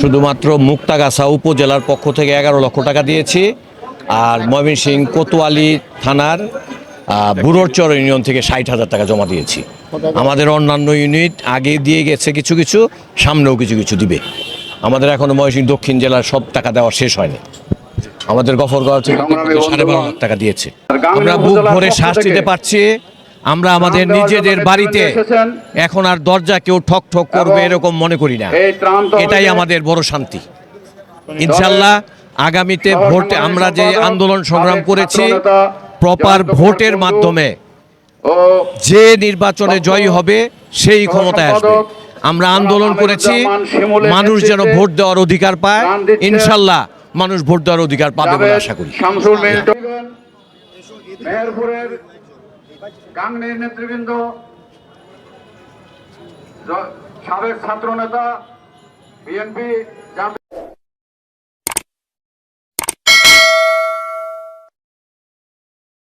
শুধুমাত্র মুক্তাগাছা উপজেলার পক্ষ থেকে এগারো লক্ষ টাকা দিয়েছি। আর ময়মনসিং কোতোয়ালি থানার বুড়োরচর ইউনিয়ন থেকে ষাট হাজার টাকা জমা দিয়েছি। আমাদের অন্যান্য ইউনিট আগে দিয়ে গেছে কিছু কিছু সামনেও কিছু কিছু দিবে। আমাদের এখনও ময়মনসিং দক্ষিণ জেলার সব টাকা দেওয়া শেষ হয়নি। আমাদের গফরগাঁও থেকে সাড়ে বারো লাখ টাকা দিয়েছে। আমরা বুক ভরে শ্বাস নিতে পারছি। আমরা আমাদের নিজেদের বাড়িতে এখন আর দরজা কেউ ঠক ঠক করবে এরকম মনে করি না। এটাই আমাদের বড় শান্তি। ইনশাল্লাহ আগামীতে ভোট আমরা যে আন্দোলন সংগ্রাম করেছি প্রপার ভোটের মাধ্যমে যে নির্বাচনে জয়ী হবে সেই ক্ষমতায় আসবে। আমরা আন্দোলন করেছি মানুষ যেন ভোট দেওয়ার অধিকার পায়। ইনশাল্লাহ মানুষ ভোট দেওয়ার অধিকার পাবে বলে আশা করি। গাংনীর নেতৃবৃন্দ সাবেক ছাত্র নেতা বিএনপি